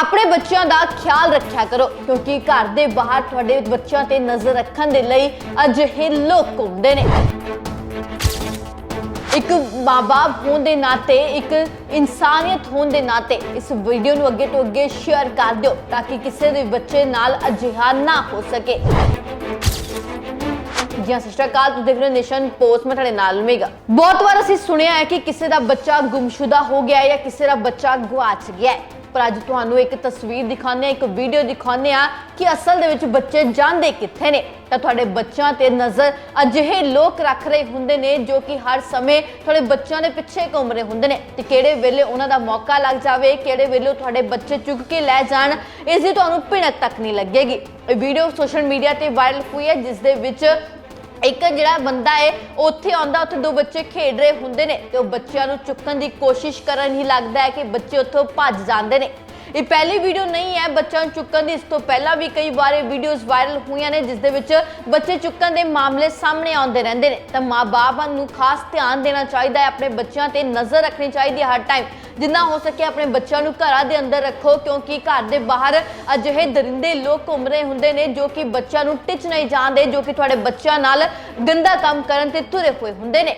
ਆਪਣੇ ਬੱਚਿਆਂ ਦਾ ਖਿਆਲ ਰੱਖਿਆ ਕਰੋ, ਕਿਉਂਕਿ ਘਰ ਦੇ ਬਾਹਰ ਤੁਹਾਡੇ ਬੱਚਿਆਂ ਤੇ ਨਜ਼ਰ ਰੱਖਣ ਦੇ ਲਈ ਅਜਿਹੇ ਲੋਕ ਘੁੰਮਦੇ ਨੇ। ਇੱਕ ਮਾਂ-ਬਾਪ ਹੋਣ ਦੇ ਨਾਤੇ, ਇੱਕ ਇਨਸਾਨੀਅਤ ਹੋਣ ਦੇ ਨਾਤੇ ਇਸ ਵੀਡੀਓ ਨੂੰ ਅੱਗੇ ਤੋਂ ਅੱਗੇ ਸ਼ੇਅਰ ਕਰ ਦਿਓ ਤਾਂ ਕਿ ਕਿਸੇ ਦੇ ਬੱਚੇ ਨਾਲ ਅਜਿਹਾ ਨਾ ਹੋ ਸਕੇ। ਜੀ ਸਤਿ ਸ਼੍ਰੀ ਅਕਾਲ। ਤੁਸੀਂ ਦੇਖ ਰਹੇ ਹੋ ਪੋਸਟ, ਮੈਂ ਤੁਹਾਡੇ ਨਾਲ ਮੇਗਾ ਬਹੁਤ ਵਾਰ ਅਸੀਂ ਸੁਣਿਆ ਹੈ ਕਿ ਕਿਸੇ ਦਾ ਬੱਚਾ ਗੁੰਮਸ਼ੁਦਾ ਹੋ ਗਿਆ ਹੈ ਜਾਂ ਕਿਸੇ ਦਾ ਬੱਚਾ ਗਵਾਚ ਗਿਆ ਹੈ। ਪਰ ਅੱਜ ਤੁਹਾਨੂੰ ਇੱਕ ਤਸਵੀਰ ਦਿਖਾਉਂਦੇ ਹਾਂ, ਇੱਕ ਵੀਡੀਓ ਦਿਖਾਉਂਦੇ ਹਾਂ ਕਿ ਅਸਲ ਦੇ ਵਿੱਚ ਬੱਚੇ ਜਾਂਦੇ ਕਿੱਥੇ ਨੇ। ਤਾਂ ਤੁਹਾਡੇ ਬੱਚਿਆਂ ਤੇ ਨਜ਼ਰ ਅਜਿਹੇ ਲੋਕ ਰੱਖ ਰਹੇ ਹੁੰਦੇ ਨੇ ਜੋ ਕਿ ਹਰ ਸਮੇਂ ਤੁਹਾਡੇ ਬੱਚਿਆਂ ਦੇ ਪਿੱਛੇ ਘੁੰਮ ਰਹੇ ਹੁੰਦੇ ਨੇ। ਤੇ ਕਿਹੜੇ ਵੇਲੇ ਉਹਨਾਂ ਦਾ ਮੌਕਾ ਲੱਗ ਜਾਵੇ, ਕਿਹੜੇ ਵੇਲੇ ਉਹ ਤੁਹਾਡੇ ਬੱਚੇ ਚੁੱਕ ਕੇ ਲੈ ਜਾਣ, ਇਸ ਦੀ ਤੁਹਾਨੂੰ ਭਿਣਕ ਤੱਕ ਨਹੀਂ ਲੱਗੇਗੀ। ਇਹ ਵੀਡੀਓ ਸੋਸ਼ਲ ਮੀਡੀਆ ਤੇ ਵਾਇਰਲ ਹੋਈ ਹੈ, ਜਿਸ ਦੇ ਵਿੱਚ ਇੱਕ ਜਿਹੜਾ ਬੰਦਾ ਹੈ ਉੱਥੇ ਆਉਂਦਾ, ਉੱਥੇ ਦੋ ਬੱਚੇ ਖੇਡ ਰਹੇ ਹੁੰਦੇ ਨੇ ਤੇ ਉਹ ਬੱਚਿਆਂ ਨੂੰ ਚੁੱਕਣ ਦੀ ਕੋਸ਼ਿਸ਼ ਕਰਨ ਹੀ ਲੱਗਦਾ ਹੈ ਕਿ ਬੱਚੇ ਉੱਥੋਂ ਭੱਜ ਜਾਂਦੇ ਨੇ। ਇਹ ਪਹਿਲੀ ਵੀਡੀਓ ਨਹੀਂ ਹੈ, ਬੱਚਿਆਂ ਨੂੰ ਚੁੱਕਣ ਦੀ। ਇਸ ਤੋਂ ਪਹਿਲਾਂ ਵੀ ਕਈ ਵਾਰ ਇਹ ਵੀਡੀਓਜ਼ ਵਾਇਰਲ ਹੋਈਆਂ ਨੇ ਜਿਸ ਦੇ ਵਿੱਚ ਬੱਚੇ ਚੁੱਕਣ ਦੇ ਮਾਮਲੇ ਸਾਹਮਣੇ ਆਉਂਦੇ ਰਹਿੰਦੇ ਨੇ। ਤਾਂ ਮਾਪੇ ਨੂੰ ਖਾਸ ਧਿਆਨ ਦੇਣਾ ਚਾਹੀਦਾ ਹੈ, ਆਪਣੇ ਬੱਚਿਆਂ ਤੇ ਨਜ਼ਰ ਰੱਖਣੀ ਚਾਹੀਦੀ ਹੈ ਹਰ ਟਾਈਮ ਜਿੰਨਾ ਹੋ ਸਕੇ ਆਪਣੇ ਬੱਚਿਆਂ ਨੂੰ ਘਰਾਂ ਦੇ ਅੰਦਰ ਰੱਖੋ, ਕਿਉਂਕਿ ਘਰ ਦੇ ਬਾਹਰ ਅਜਿਹੇ ਦਰਿੰਦੇ ਲੋਕ ਘੁੰਮ ਰਹੇ ਹੁੰਦੇ ਨੇ, ਜੋ ਕਿ ਬੱਚਿਆਂ ਨੂੰ ਟਿਚ ਨਹੀਂ ਜਾਣਦੇ, ਜੋ ਕਿ ਤੁਹਾਡੇ ਬੱਚਿਆਂ ਨਾਲ ਗੰਦਾ ਕੰਮ ਕਰਨ ਤੇ ਤੁਰੇ ਹੋਏ ਹੁੰਦੇ ਨੇ।